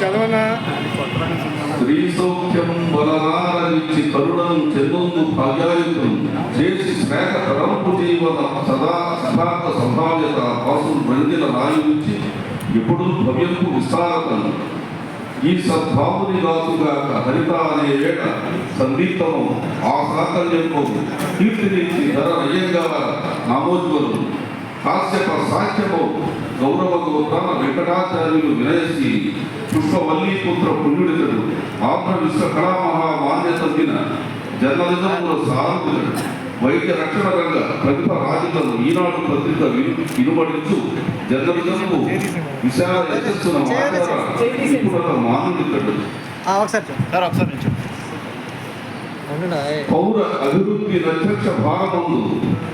చదవనా? స్త్రీ సౌఖ్యం బలనారించి కరుణం చెందుందు ప్రజాయుతం చేసి శ్వేత తరంపు జీవన సదా అశాంత సంభావ్యత కోసం మందిర రాయించి ఎప్పుడు భవ్యంపు విస్తారతం ఈ సద్భావుని రాసుగాక హరిత అనే ఏట సంగీతము ఆ సాకల్యంలో కీర్తిని ధర నయంగా నామోజ్వలు. కాశ్యప సాక్ష్యము గౌరవ గోత్రాల వెంకటాచార్యులు వినయసి పుష్పవల్లీపుత్ర పుణ్యుడితడు ఆంధ్ర విశ్వకళామహా మాన్యత దిన జర్నలిజంలో సారథుడు వైద్య రక్షణ రంగ ప్రతిభ రాజులను ఈనాడు పత్రిక విను- వినుబడించు జర్నలిజంకు విశాల యశస్సున మాట్లాడ నిపుణత మానుడితడు ఆ, ఒకసారి. సార్ ఒకసారి. పౌర అభివృద్ధి ప్రత్యక్ష భాగమందు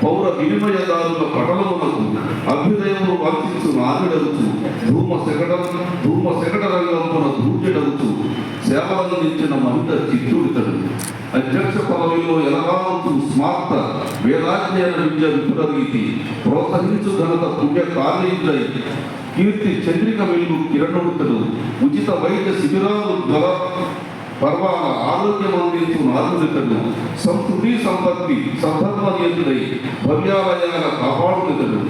పౌర వినిమయదారుల పటలమునకు అభ్యుదయము వర్తించు నాగడవచ్చు ధూమ శకటం ధూమ శకట రంగమున దూచడవచ్చు సేవలను ఇచ్చిన మహిళ చిత్తుడితడు. అధ్యక్ష పదవిలో ఎలగాంతు స్మార్త వేదాధ్యయన విద్య విపులరీతి ప్రోత్సహించు ఘనత పుణ్య కార్యయుడై కీర్తి చంద్రిక వెలుగు కిరణుడుతడు ఉచిత వైద్య శిబిరాలు జ్వర పర్వాల ఆరోగ్యం అందించు నాదునితడు సంస్కృతి సంపత్తి సంపత్వ నియంత్రుడై భవ్యాలయాల కాపాడునితడు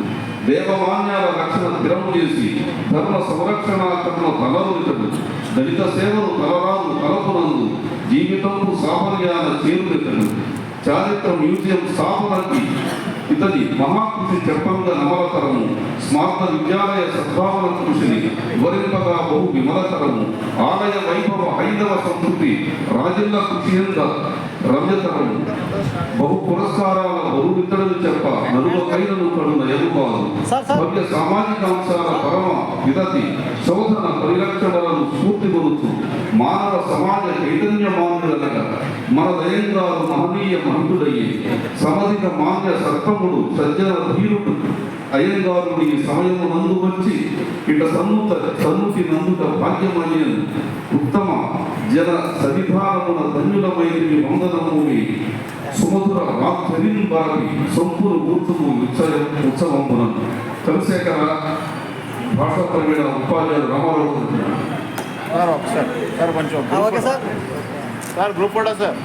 దేవమాన్యాల రక్షణ స్థిరము చేసి ధర్మ సంరక్షణాత్మక తలరుతడు దళిత సేవను తలరాను తలపునందు జీవితంపు సాఫల్యాల చేరుతడు చారిత్ర మ్యూజియం స్థాపనకి ఇతని మహాకృషి చెప్పంగా నమలతరము స్మార్త విద్యాలయ సద్భావన కృషిని వివరింపగా బహు విమలతరము. ఆలయ వైభవ హైందవ సంస్కృతి రాజిల్ల కృషి ఎంత రమ్యతరము. బహు పురస్కారాల బరువిద్దడని చెప్ప నలుగురైనను కడు నయముకాదు సార్, సార్. భవ్య సామాజిక అంశాల పరమ విదతి శోధన పరిరక్షణలను స్ఫూర్తి కొనుచు మానవ సమాజ మన దయంగారు మహనీయ మహంతుడయ్యి సమధిక మాన్య సర్పముడు సజ్జన ధీరుడు అయ్యంగారుని ఈ సమయము నందు వచ్చి ఇట సన్నుత సన్నుతి నందుట భాగ్యమయ్యను ఉత్తమ జన సవిధానమున ధన్యులమైనవి వందనముని సుమధుర వాక్చరిన్ బారి సొంపును ఊర్చుము ఉత్సవ ఉత్సవమున. చంద్రశేఖర భాషా ప్రవీణ ఉపాధ్యాయులు రామారావు. సార్ సార్ కొంచెం okay sir. Sir group photo sir